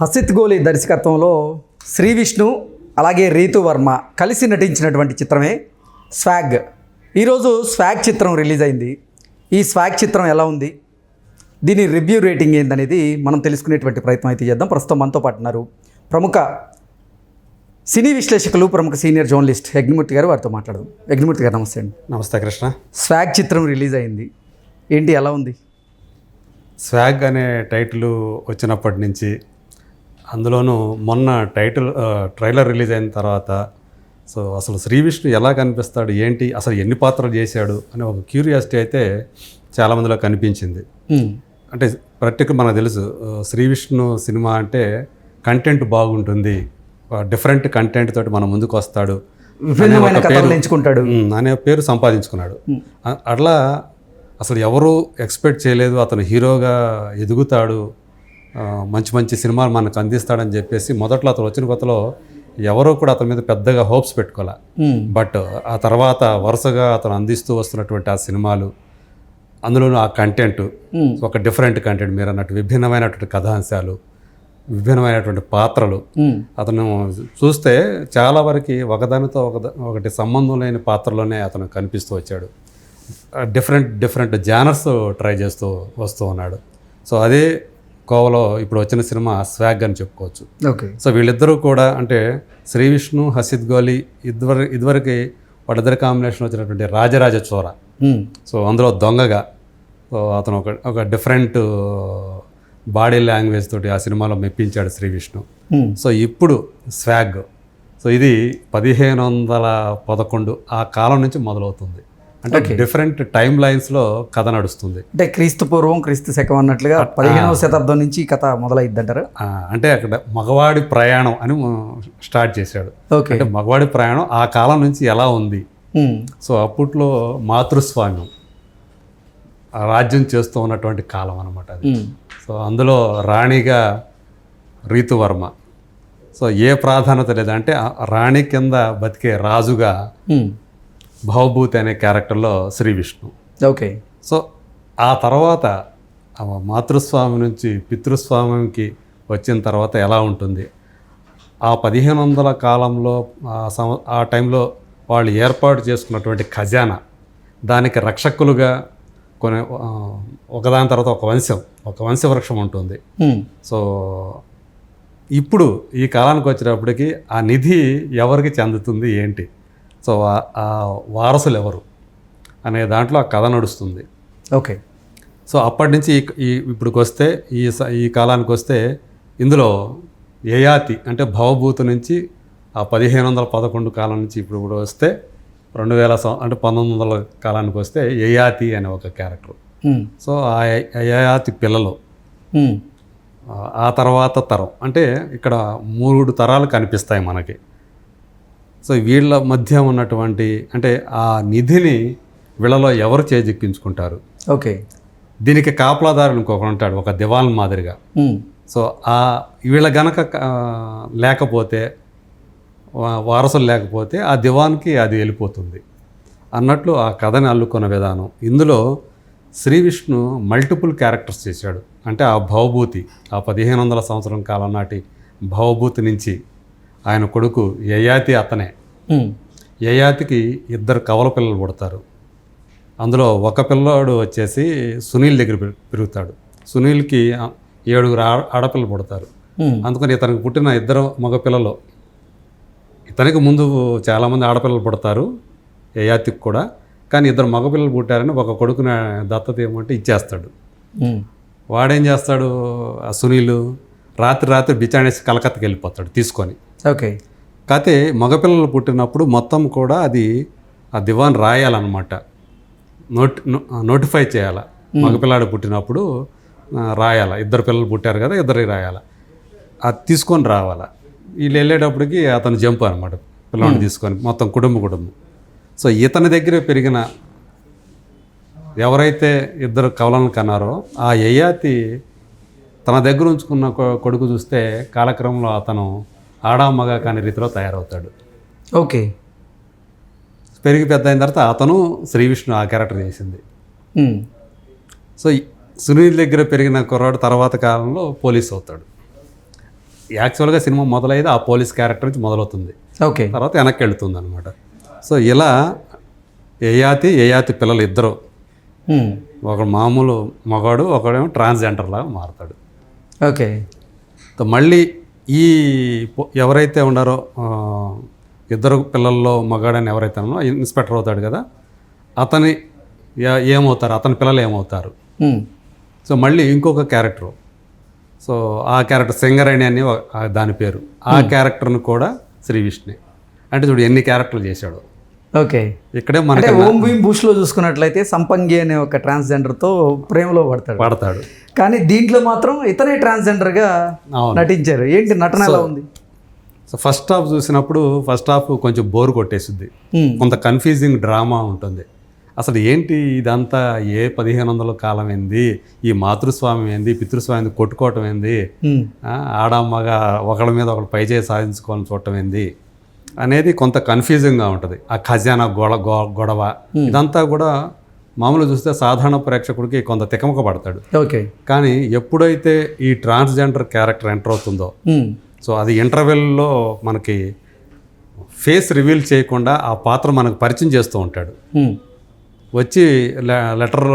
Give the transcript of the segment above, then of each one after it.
హసిత్ గోలి దర్శకత్వంలో శ్రీ విష్ణు అలాగే రీతు వర్మ కలిసి నటించినటువంటి చిత్రమే స్వాగ్. ఈరోజు స్వాగ్ చిత్రం రిలీజ్ అయింది. ఈ స్వాగ్ చిత్రం ఎలా ఉంది? దీని రివ్యూ రేటింగ్ ఏందనేది మనం తెలుసుకునేటువంటి ప్రయత్నం అయితే చేద్దాం. ప్రస్తుతం మనతో పాటు ఉన్నారు ప్రముఖ సినీ విశ్లేషకులు ప్రముఖ సీనియర్ జర్నలిస్ట్ యజ్ఞమూర్తి గారు వారితో మాట్లాడదాం. యజ్ఞమూర్తి గారు నమస్తే అండి. నమస్తే కృష్ణ. స్వాగ్ చిత్రం రిలీజ్ అయింది. ఏంటి ఎలా ఉంది? స్వాగ్ అనే టైటిల్ వచ్చినప్పటి నుంచి అందులోనూ మొన్న టైటిల్ ట్రైలర్ రిలీజ్ అయిన తర్వాత సో అసలు శ్రీ విష్ణు ఎలా కనిపిస్తాడు ఏంటి అసలు ఎన్ని పాత్రలు చేశాడు అనే ఒక క్యూరియాసిటీ అయితే చాలామందిలో కనిపించింది. అంటే ప్రత్యేక మనకు తెలుసు శ్రీ విష్ణు సినిమా అంటే కంటెంట్ బాగుంటుంది డిఫరెంట్ కంటెంట్ తోటి మన ముందుకు వస్తాడు ఎంచుకుంటాడు. అనే పేరు సంపాదించుకున్నాడు. అట్లా అసలు ఎవరు ఎక్స్పెక్ట్ చేయలేదు అతను హీరోగా ఎదుగుతాడు మంచి మంచి సినిమాలు మనకు అందిస్తాడని చెప్పేసి మొదట్లో అతను వచ్చిన కొత్తలో ఎవరో కూడా అతని మీద పెద్దగా హోప్స్ పెట్టుకోలే. బట్ ఆ తర్వాత వరుసగా అతను అందిస్తూ వస్తున్నటువంటి ఆ సినిమాలు అందులోనూ ఆ కంటెంట్. ఒక డిఫరెంట్ కంటెంట్ మీరు అన్నట్టు విభిన్నమైనటువంటి కథాంశాలు విభిన్నమైనటువంటి పాత్రలు. అతను చూస్తే చాలా వరకు ఒకదానితో ఒక ఒకటి సంబంధం లేని పాత్రలోనే అతను కనిపిస్తూ వచ్చాడు డిఫరెంట్ డిఫరెంట్ జానర్స్ ట్రై చేస్తూ వస్తూ ఉన్నాడు సో అదే కోవలో ఇప్పుడు వచ్చిన సినిమా స్వాగ్ అని చెప్పుకోవచ్చు. ఓకే. సో వీళ్ళిద్దరూ కూడా అంటే శ్రీ విష్ణు హసిద్ గోలి ఇదివర ఇదివరకు వాళ్ళిద్దరి కాంబినేషన్ వచ్చినటువంటి రాజరాజ చోర. సో అందులో దొంగగా సో అతను ఒక ఒక డిఫరెంట్ బాడీ లాంగ్వేజ్ తోటి ఆ సినిమాలో మెప్పించాడు శ్రీ విష్ణు. సో ఇప్పుడు స్వాగ్. సో ఇది పదిహేను వందల పదకొండు ఆ కాలం నుంచి మొదలవుతుంది. అంటే డిఫరెంట్ టైమ్ లైన్స్లో కథ నడుస్తుంది. అంటే క్రీస్తు పూర్వం క్రీస్తు శకం అన్నట్లుగా పదిహేనవ శతాబ్దం నుంచి ఈ కథ మొదలైద్ది అంటారా అంటే అక్కడ మగవాడి ప్రయాణం అని స్టార్ట్ చేశాడు. అంటే మగవాడి ప్రయాణం ఆ కాలం నుంచి ఎలా ఉంది? మ్మ్. సో అప్పట్లో మాతృస్వామ్యం రాజ్యం చేస్తూ ఉన్నటువంటి కాలం అనమాట అది. మ్మ్. సో అందులో రాణిగా రీతువర్మ. సో ఏ ప్రాధాన్యత లేదంటే రాణి కింద బతికే రాజుగా మ్మ్. భవభూతి అనే క్యారెక్టర్లో శ్రీ విష్ణు. ఓకే. సో ఆ తర్వాత మాతృస్వామి నుంచి పితృస్వామ్యంకి వచ్చిన తర్వాత ఎలా ఉంటుంది? ఆ పదిహేను వందల కాలంలో ఆ టైంలో వాళ్ళు ఏర్పాటు చేసుకున్నటువంటి ఖజానా దానికి రక్షకులుగా కొన్ని ఒకదాని తర్వాత ఒక వంశం ఒక వంశవృక్షం ఉంటుంది. సో ఇప్పుడు ఈ కాలానికి వచ్చేటప్పటికి ఆ నిధి ఎవరికి చెందుతుంది ఏంటి? సో ఆ- వారసులు ఎవరు అనే దాంట్లో ఆ కథ నడుస్తుంది. ఓకే. సో అప్పటి నుంచి ఈ ఈ ఇప్పటికి వస్తే ఈ ఈ కాలానికి వస్తే ఇందులో యయాతి అంటే భవభూతి నుంచి ఆ పదిహేను వందల పదకొండు కాలం నుంచి ఇప్పుడు ఇప్పుడు వస్తే రెండు వేల సం అంటే పంతొమ్మిది వందల కాలానికి వస్తే యయాతి అనే ఒక క్యారెక్టర్. సో ఆ యయాతి పిల్లలు. ఆ తర్వాత తరం. అంటే ఇక్కడ మూడు తరాలు కనిపిస్తాయి మనకి. సో వీళ్ళ మధ్య ఉన్నటువంటి అంటే ఆ నిధిని వీళ్ళలో ఎవరు చేజిక్కించుకుంటారు? ఓకే. దీనికి కాపలాదారులు ఇంకొకడు ఉంటాడు ఒక దివాన్ మాదిరిగా. సో ఆ వీళ్ళ గనక లేకపోతే వారసులు లేకపోతే ఆ దివాన్కి అది వెళ్ళిపోతుంది. అన్నట్లు ఆ కథని అల్లుకున్న విధానం. ఇందులో శ్రీ విష్ణు మల్టిపుల్ క్యారెక్టర్స్ చేశాడు. అంటే ఆ భవభూతి ఆ పదిహేను వందల సంవత్సరం కాలం నాటి భవభూతి నుంచి ఆయన కొడుకు యయాతి అతనే. యయాతికి ఇద్దరు కవల పిల్లలు పుడతారు. అందులో ఒక పిల్లాడు వచ్చేసి సునీల్ దగ్గర పెరు- పెరుగుతాడు. సునీల్కి ఏడుగురు ఆడ- ఆడపిల్లలు పుడతారు. అందుకని ఇతనికి పుట్టిన ఇద్దరు మగ పిల్లలు. ఇతనికి ముందు చాలామంది ఆడపిల్లలు పుడతారు యయాతికి కూడా. కానీ ఇద్దరు మగపిల్లలు పుట్టారని ఒక కొడుకుని దత్తత ఏమంటే ఇచ్చేస్తాడు. వాడేం చేస్తాడు? ఆ సునీల్ రాత్రి రాత్రి బిచానేసి కలకత్తాకి వెళ్ళిపోతాడు తీసుకొని. ఓకే. కాకపోతే మగపిల్లలు పుట్టినప్పుడు మొత్తం కూడా అది ఆ దివాన్ రాయాలన్నమాట. నోటి నోటిఫై చేయాల. మగపిల్లాడు పుట్టినప్పుడు రాయాల. ఇద్దరు పిల్లలు పుట్టారు కదా ఇద్దరికి రాయాల. అది తీసుకొని రావాలా. వీళ్ళు వెళ్ళేటప్పటికి అతను జంప్ అనమాట పిల్లవాడిని తీసుకొని మొత్తం కుటుంబ కుటుంబం. సో ఇతని దగ్గర పెరిగిన ఎవరైతే ఇద్దరు కవలను కన్నారో ఆ యయాతి తన దగ్గర ఉంచుకున్న కొడుకు చూస్తే కాలక్రమంలో అతను ఆడా మగ కాని రీతిలో తయారవుతాడు. ఓకే. పెరిగి పెద్ద అయిన తర్వాత అతను శ్రీ విష్ణు ఆ క్యారెక్టర్ చేసింది. సో సునీల్ దగ్గర పెరిగిన కుర్రాడు తర్వాత కాలంలో పోలీస్ అవుతాడు. యాక్చువల్గా సినిమా మొదలయ్యేది ఆ పోలీస్ క్యారెక్టర్ నుంచి మొదలవుతుంది. ఓకే. తర్వాత వెనక్కి వెళుతుంది అనమాట సో ఇలా యయాతి యయాతి పిల్లలు ఇద్దరు. ఒకడు మామూలు మగాడు ఒకడేమో ట్రాన్స్జెండర్ లాగా మారుతాడు. ఓకే. మళ్ళీ ఈ ఎవరైతే ఉన్నారో ఆ, ఇద్దరు పిల్లల్లో మగాడని ఎవరైతే ఉన్నారో ఇన్స్పెక్టర్ అవుతాడు కదా అతని ఏమవుతారు? అతని పిల్లలు ఏమవుతారు? సో మళ్ళీ ఇంకొక క్యారెక్టర్. సో ఆ క్యారెక్టర్ సింగరేణి అని దాని పేరు. ఆ క్యారెక్టర్ను కూడా శ్రీ విష్ణు. అంటే చూడు ఎన్ని క్యారెక్టర్లు చేశాడు. ఓకే. ఇక్కడే మనకి ఓం భీమ్ బుష్లో చూసుకున్నట్లయితే సంపంగి అనే ఒక ట్రాన్స్జెండర్తో ప్రేమలో పడతాడు. పడతాడు. కానీ దీంట్లో మాత్రం ఇతనే ట్రాన్స్జెండర్గా నటించారు. ఏంటి నటన ఎలా ఉంది? సో ఫస్ట్ హాఫ్ చూసినప్పుడు ఫస్ట్ హాఫ్ కొంచెం బోర్ కొట్టేసింది ఉమ్, కొంత కన్ఫ్యూజింగ్ డ్రామా ఉంటుంది. అసలు ఏంటి ఇదంతా? ఏ పదిహేను వందల కాలం ఏంది? ఈ మాతృస్వామి ఏంది? పితృస్వామి కొట్టుకోవటం ఏంది? ఆ, ఆడమ్మగా ఒకళ్ళ మీద ఒకళ్ళు పై చేసి సాధించుకోవాలని చూడటం ఏంది? అనేది కొంత కన్ఫ్యూజింగ్గా ఉంటుంది. ఆ ఖజానా గొడ గొ- గొడవ. ఇదంతా కూడా మామూలు చూస్తే సాధారణ ప్రేక్షకుడికి కొంత తికమక పడతాడు. ఓకే కానీ ఎప్పుడైతే ఈ ట్రాన్స్జెండర్ క్యారెక్టర్ ఎంటర్ అవుతుందో ఉమ్, సో అది ఇంటర్వెల్లో మనకి ఫేస్ రివీల్ చేయకుండా ఆ పాత్ర మనకు పరిచయం చేస్తూ ఉంటాడు. ఉమ్, వచ్చి లెటర్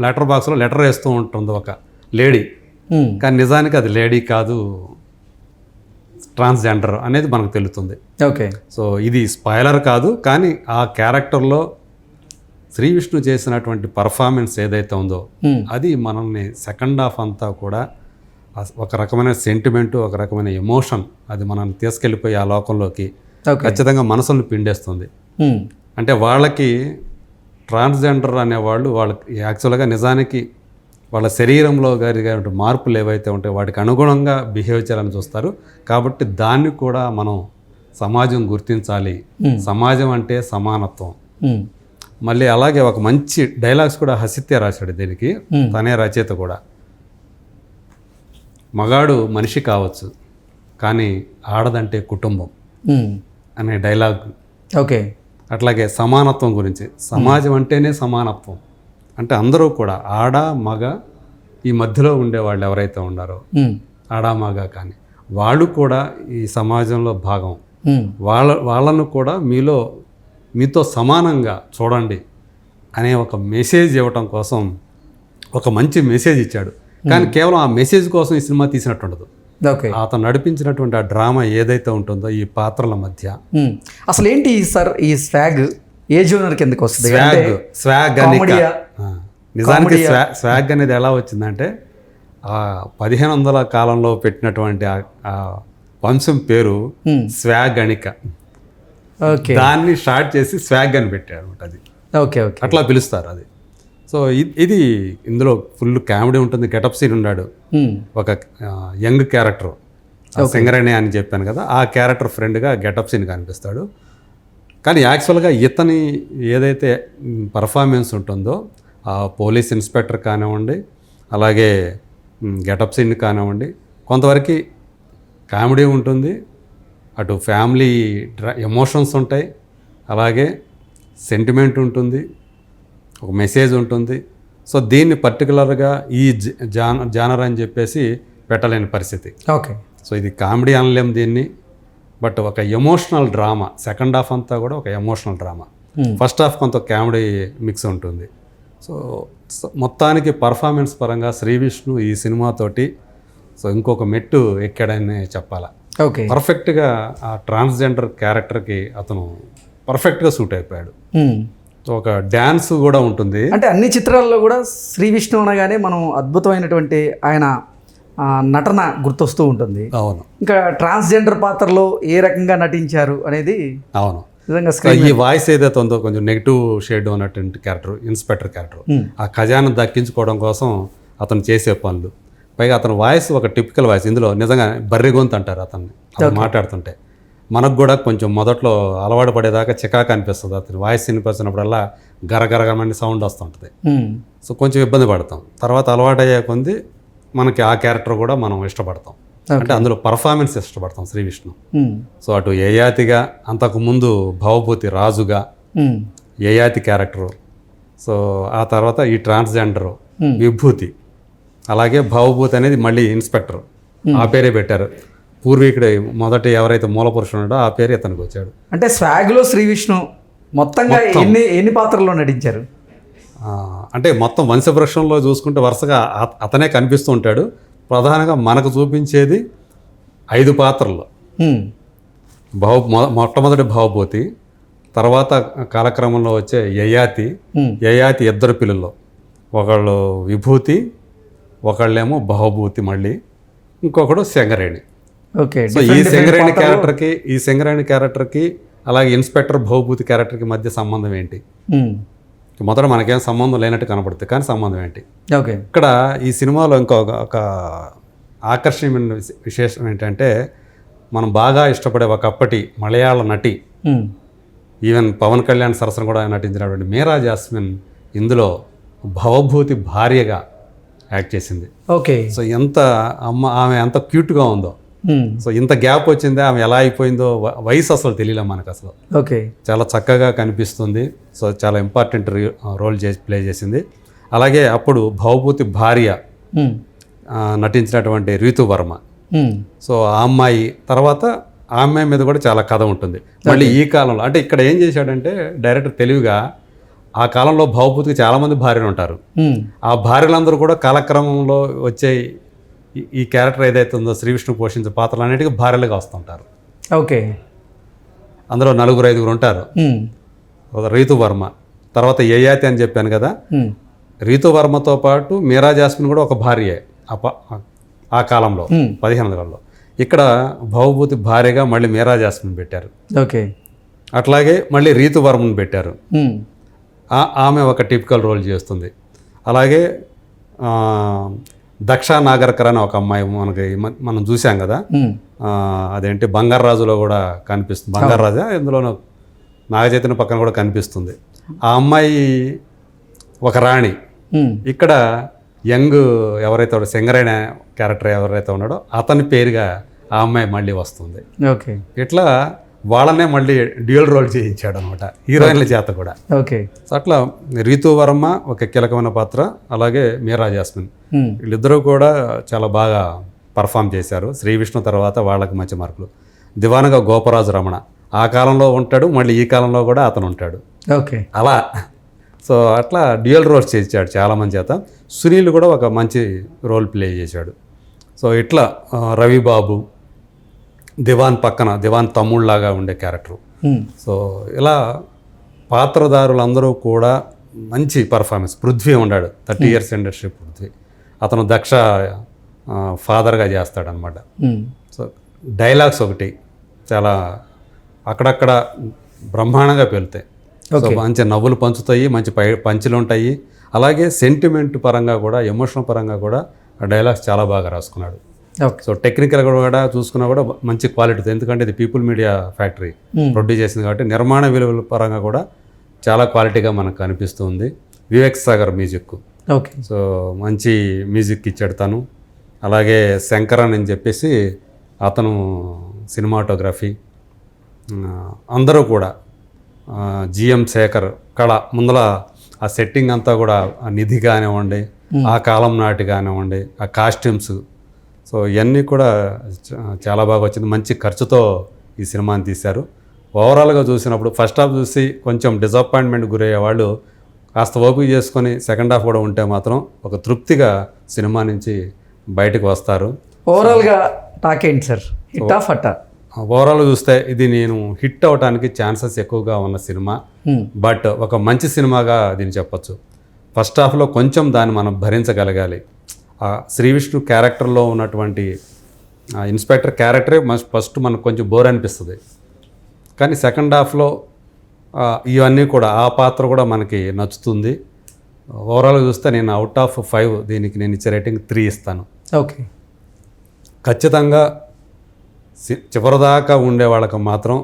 లెటర్ బాక్స్లో లెటర్ వేస్తూ ఉంటుంది ఒక లేడీ. కానీ నిజానికి అది లేడీ కాదు. ట్రాన్స్జెండర్ అనేది మనకు తెలుస్తుంది. ఓకే. సో ఇది స్పాయిలర్ కాదు కానీ ఆ క్యారెక్టర్లో శ్రీ విష్ణు చేసినటువంటి పర్ఫార్మెన్స్ ఏదైతే ఉందో అది మనల్ని సెకండ్ హాఫ్ అంతా కూడా ఒక రకమైన సెంటిమెంటు ఒక రకమైన ఎమోషన్ అది మనల్ని తీసుకెళ్ళిపోయి ఆ లోకంలోకి ఖచ్చితంగా మనసులను పిండేస్తుంది. అంటే వాళ్ళకి ట్రాన్స్జెండర్ అనేవాళ్ళు వాళ్ళకి యాక్చువల్గా నిజానికి వాళ్ళ శరీరంలో జరిగే మార్పులు ఏవైతే ఉంటాయో వాటికి అనుగుణంగా బిహేవ్ చేయాలని చూస్తారు. కాబట్టి దాన్ని కూడా మనం సమాజం గుర్తించాలి. సమాజం అంటే సమానత్వం. మళ్ళీ అలాగే ఒక మంచి డైలాగ్స్ కూడా హసిత్య రాశాడు దీనికి. తనే రచయిత కూడా. మగాడు మనిషి కావచ్చు కానీ ఆడదంటే కుటుంబం అనే డైలాగ్. ఓకే. అట్లాగే సమానత్వం గురించి. సమాజం అంటేనే సమానత్వం. అంటే అందరూ కూడా ఆడ మగ ఈ మధ్యలో ఉండే వాళ్ళు ఎవరైతే ఉన్నారో ఆడ మగ కానీ వాళ్ళు కూడా ఈ సమాజంలో భాగం. వాళ్ళ వాళ్ళను కూడా మీలో మీతో సమానంగా చూడండి అనే ఒక మెసేజ్ ఇవ్వటం కోసం ఒక మంచి మెసేజ్ ఇచ్చాడు. కానీ కేవలం ఆ మెసేజ్ కోసం ఈ సినిమా తీసినట్టు ఉండదు. అతను నడిపించినటువంటి ఆ డ్రామా ఏదైతే ఉంటుందో ఈ పాత్రల మధ్య. అసలు ఏంటి సార్ ఈ స్వాగ్? ఏ జోనర్ కిందకి వస్తుంది? స్వాగ్ స్వాగ్ నిజానికి స్వా స్వాగ్ అనేది ఎలా వచ్చిందంటే ఆ పదిహేను వందల కాలంలో పెట్టినటువంటి వంశం పేరు స్వాగణిక. ఓకే. దాన్ని స్టార్ట్ చేసి స్వాగ్ అని పెట్టారు అది. Okay okay. అట్లా పిలుస్తారు అది. సో ఇది ఇందులో ఫుల్ కామెడీ ఉంటుంది గెటప్ సీన్ ఉన్నాడు. ఒక యంగ్ క్యారెక్టర్. సింగరేణి అని చెప్పాను కదా ఆ క్యారెక్టర్ ఫ్రెండ్గా గెటప్ సీన్ కనిపిస్తాడు. కానీ యాక్చువల్గా ఇతని ఏదైతే పర్ఫార్మెన్స్ ఉంటుందో ఆ పోలీస్ ఇన్స్పెక్టర్ కానివ్వండి అలాగే గెటప్ సీన్ కానివ్వండి కొంతవరకు కామెడీ ఉంటుంది అటు ఫ్యామిలీ ఎమోషన్స్ ఉంటాయి అలాగే సెంటిమెంట్ ఉంటుంది ఒక మెసేజ్ ఉంటుంది. సో దీన్ని పర్టికులర్గా ఈ జాన జానర్ అని చెప్పేసి పెట్టలేని పరిస్థితి. ఓకే. సో ఇది కామెడీ అనలేం దీన్ని బట్ ఒక ఎమోషనల్ డ్రామా సెకండ్ హాఫ్ అంతా కూడా ఒక ఎమోషనల్ డ్రామా. ఫస్ట్ హాఫ్ కొంత కామెడీ మిక్స్ ఉంటుంది. సో మొత్తానికి పర్ఫార్మెన్స్ పరంగా శ్రీ విష్ణు ఈ సినిమాతోటి సో ఇంకొక మెట్టు ఎక్కాడని చెప్పాలా. ఓకే. పర్ఫెక్ట్గా ఆ ట్రాన్స్జెండర్ క్యారెక్టర్కి అతను పర్ఫెక్ట్గా సూట్ అయిపోయాడు. ఒక డ్యాన్స్ కూడా ఉంటుంది. అంటే అన్ని చిత్రాల్లో కూడా శ్రీ విష్ణు అనగానే మనం అద్భుతమైనటువంటి ఆయన నటన గుర్తొస్తూ ఉంటుంది. అవును. ఇంకా ట్రాన్స్జెండర్ పాత్రలో ఏ రకంగా నటించారు అనేది అవును. నిజంగా ఈ వాయిస్ ఏదైతే ఉందో కొంచెం నెగిటివ్ షేడ్ ఉన్నటువంటి క్యారెక్టర్ ఇన్స్పెక్టర్ క్యారెక్టర్ ఆ ఖజానా దక్కించుకోవడం కోసం అతను చేసే పనులు. పైగా అతని వాయిస్ ఒక టిపికల్ వాయిస్ ఇందులో నిజంగా బర్రె గొంతు అంటారు అతన్ని. అతను మాట్లాడుతుంటే. మనకు కూడా కొంచెం మొదట్లో అలవాటు పడేదాకా చికాకు అనిపిస్తుంది అతని వాయిస్ వినిపిస్తున్నప్పుడల్లా గరగరగమని సౌండ్ వస్తుంటుంది. ఉమ్. సో కొంచెం ఇబ్బంది పడతాం. తర్వాత అలవాటు అయ్యే కొద్దీ మనకి ఆ క్యారెక్టర్ కూడా మనం ఇష్టపడతాం. అంటే అందులో పర్ఫార్మెన్స్ ఇష్టపడతాం శ్రీ విష్ణు. సో అటు యయాతిగా అంతకుముందు భవభూతి రాజుగా. యయాతి క్యారెక్టరు సో ఆ తర్వాత ఈ ట్రాన్స్జెండరు విభూతి. అలాగే భవభూతి అనేది మళ్ళీ ఇన్స్పెక్టర్ ఆ పేరే పెట్టారు. పూర్వీకుడు మొదటి ఎవరైతే మూల పురుషుడు ఉన్నాడో ఆ పేరు ఇతనికి వచ్చాడు. అంటే స్వాగ్లో శ్రీ విష్ణు మొత్తంగా ఎన్ని ఎన్ని పాత్రల్లో నటించారు? అంటే మొత్తం వంశవృక్షంలో చూసుకుంటే వరుసగా అత- అతనే కనిపిస్తూ ఉంటాడు. ప్రధానంగా మనకు చూపించేది ఐదు పాత్రలు. భావ మొ- మొట్టమొదటి భావభూతి తర్వాత కాలక్రమంలో వచ్చే యయాతి. యయాతి ఇద్దరు పిల్లలు. ఒకళ్ళు విభూతి ఒకళ్ళేమో భావభూతి మళ్ళీ. ఇంకొకడు శంగరేణి ఓకే సో ఈ సింగరేణి క్యారెక్టర్కి ఈ సింగరేణి క్యారెక్టర్కి అలాగే ఇన్స్పెక్టర్ భవభూతి క్యారెక్టర్కి మధ్య సంబంధం ఏంటి. మొదట మనకేం సంబంధం లేనట్టు కనపడుతుంది. కానీ సంబంధం ఏంటి? ఓకే. ఇక్కడ ఈ సినిమాలో ఇంకో ఒక ఆకర్షణీయమైన విశే- విశేషం ఏంటంటే మనం బాగా ఇష్టపడే ఒకప్పటి మలయాళ నటి. ఈవెన్ పవన్ కళ్యాణ్ సరసన కూడా నటించినటువంటి మీరా జాస్మిన్ ఇందులో భవభూతి భార్యగా యాక్ట్ చేసింది. ఓకే. సో ఎంత అమ్మ ఆమె ఎంత క్యూట్గా ఉందో. సో ఇంత గ్యాప్ వచ్చిందే ఆమె ఎలా అయిపోయిందో వయసు అసలు తెలియలే మనకు అసలు ఓకే చాలా చక్కగా కనిపిస్తుంది. సో చాలా ఇంపార్టెంట్ రోల్ చేసి ప్లే చేసింది. అలాగే అప్పుడు భవభూతి భార్య. ఆ, నటించినటువంటి రీతు వర్మ. హ్మ్. సో ఆ అమ్మాయి తర్వాత ఆ అమ్మాయి మీద కూడా చాలా కథ ఉంటుంది. మళ్ళీ ఈ కాలంలో అంటే ఇక్కడ ఏం చేశాడంటే డైరెక్టర్ తెలివిగా ఆ కాలంలో భవభూతికి చాలామంది భార్యలు ఉంటారు. ఆ భార్యలందరూ కూడా కాలక్రమంలో వచ్చే ఈ- క్యారెక్టర్ ఏదైతే ఉందో శ్రీ విష్ణు పోషించే పాత్రలు అన్నిటికీ భార్యలుగా వస్తుంటారు. ఓకే. అందులో నలుగురు ఐదుగురు ఉంటారు. రీతు వర్మ. తర్వాత యయాతి అని చెప్పాను కదా. రీతు వర్మతో పాటు మీరా జాస్మిన్ కూడా ఒక భార్యే ఆ కాలంలో. పదిహేను వందలలో ఇక్కడ భవభూతి భార్యగా మళ్ళీ మీరా జాస్మిన్ పెట్టారు. ఓకే. అట్లాగే మళ్ళీ రీతు వర్మను పెట్టారు. ఆమె ఒక టిపికల్ రోల్ చేస్తుంది. అలాగే దక్ష నాగర్కర్ అని ఒక అమ్మాయి మనకి మనం చూసాం కదా. అదేంటి బంగారాజులో కూడా కనిపిస్తుంది బంగారాజా ఇందులో నాగచైతన్య పక్కన కూడా కనిపిస్తుంది. ఆ అమ్మాయి ఒక రాణి. ఇక్కడ యంగ్ ఎవరైతే సింగరైన క్యారెక్టర్ ఎవరైతే ఉన్నాడో అతని పేరుగా ఆ అమ్మాయి మళ్ళీ వస్తుంది. ఓకే. ఇట్లా వాళ్ళనే మళ్ళీ డ్యూయల్ రోల్ చేయించాడు అనమాట హీరోయిన్ల చేత కూడా. ఓకే. సో అట్లా రీతు వర్మ ఒక కీలకమైన పాత్ర అలాగే మీరా జాస్మిన్. వీళ్ళిద్దరూ కూడా చాలా బాగా పర్ఫామ్ చేశారు. శ్రీ విష్ణు తర్వాత వాళ్ళకి మంచి మార్కులు. దివానగా గోపరాజు రమణ. ఆ కాలంలో ఉంటాడు మళ్ళీ ఈ కాలంలో కూడా అతను ఉంటాడు. ఓకే. అలా. సో అట్లా డ్యూయల్ రోల్స్ చేశాడు చాలామంది చేత. సునీల్ కూడా ఒక మంచి రోల్ ప్లే చేశాడు. సో ఇట్లా ఆ, రవి బాబు దివాన్ పక్కన దివాన్ తమ్ముళ్ళలాగా ఉండే క్యారెక్టర్. సో ఇలా పాత్రధారులందరూ కూడా మంచి పర్ఫార్మెన్స్. పృథ్వీ ఉన్నాడు థర్టీ ఇయర్స్ ఇండస్ట్రీ పృథ్వీ. అతను దక్ష ఫాదర్గా చేస్తాడనమాట. సో డైలాగ్స్ ఒకటి చాలా అక్కడక్కడ బ్రహ్మాండంగా పేలుతాయి. సో మంచి నవ్వులు పంచుతాయి మంచి పై పంచులు ఉంటాయి. అలాగే సెంటిమెంట్ పరంగా కూడా ఎమోషనల్ పరంగా కూడా ఆ డైలాగ్స్ చాలా బాగా రాసుకున్నాడు. సో టెక్నికల్ కూడా చూసుకున్నా కూడా మంచి క్వాలిటీ ఎందుకంటే ఇది People Media Factory Hmm. Produce చేసింది కాబట్టి నిర్మాణ విలువల పరంగా కూడా చాలా క్వాలిటీగా మనకు కనిపిస్తుంది Vivek Sagar music okay so మంచి మ్యూజిక్ ఇచ్చాడు తను. అలాగే శంకరన్ అని చెప్పేసి అతను సినిమాటోగ్రఫీ అందరూ కూడా జిఎం శేఖర్ కళ ముందల ఆ సెట్టింగ్ అంతా కూడా నిధి కానివ్వండి ఆ కాలం నాటి కానివ్వండి ఆ కాస్ట్యూమ్స్ సో ఇవన్నీ కూడా చాలా బాగా వచ్చింది. మంచి ఖర్చుతో ఈ సినిమాని తీశారు. ఓవరాల్గా చూసినప్పుడు ఫస్ట్ హాఫ్ చూసి కొంచెం డిసప్పాయింట్మెంట్ గురయ్యే వాళ్ళు కాస్త ఓపిక చేసుకొని సెకండ్ హాఫ్ కూడా ఉంటే మాత్రం ఒక తృప్తిగా సినిమా నుంచి బయటకు వస్తారు. ఓవరాల్గా టాక్ ఏంటి సార్? హిట్ ఆఫ్ అట్టా ఓవరాల్ చూస్తే ఇది నేను హిట్ అవడానికి ఛాన్సెస్ ఎక్కువగా ఉన్న సినిమా. బట్ ఒక మంచి సినిమాగా దీన్ని చెప్పొచ్చు. ఫస్ట్ హాఫ్లో కొంచెం దాన్ని మనం భరించగలగాలి. ఆ శ్రీ విష్ణు క్యారెక్టర్లో ఉన్నటువంటి ఇన్స్పెక్టర్ క్యారెక్టరే ఫస్ట్ మనకు కొంచెం బోర్ అనిపిస్తుంది. కానీ సెకండ్ హాఫ్లో ఇవన్నీ కూడా ఆ పాత్ర కూడా మనకి నచ్చుతుంది. ఓవరాల్గా చూస్తే నేను అవుట్ ఆఫ్ ఫైవ్ దీనికి నేను ఇచ్చే రేటింగ్ త్రీ ఇస్తాను. ఓకే. ఖచ్చితంగా చివరిదాకా ఉండే వాళ్ళకి మాత్రం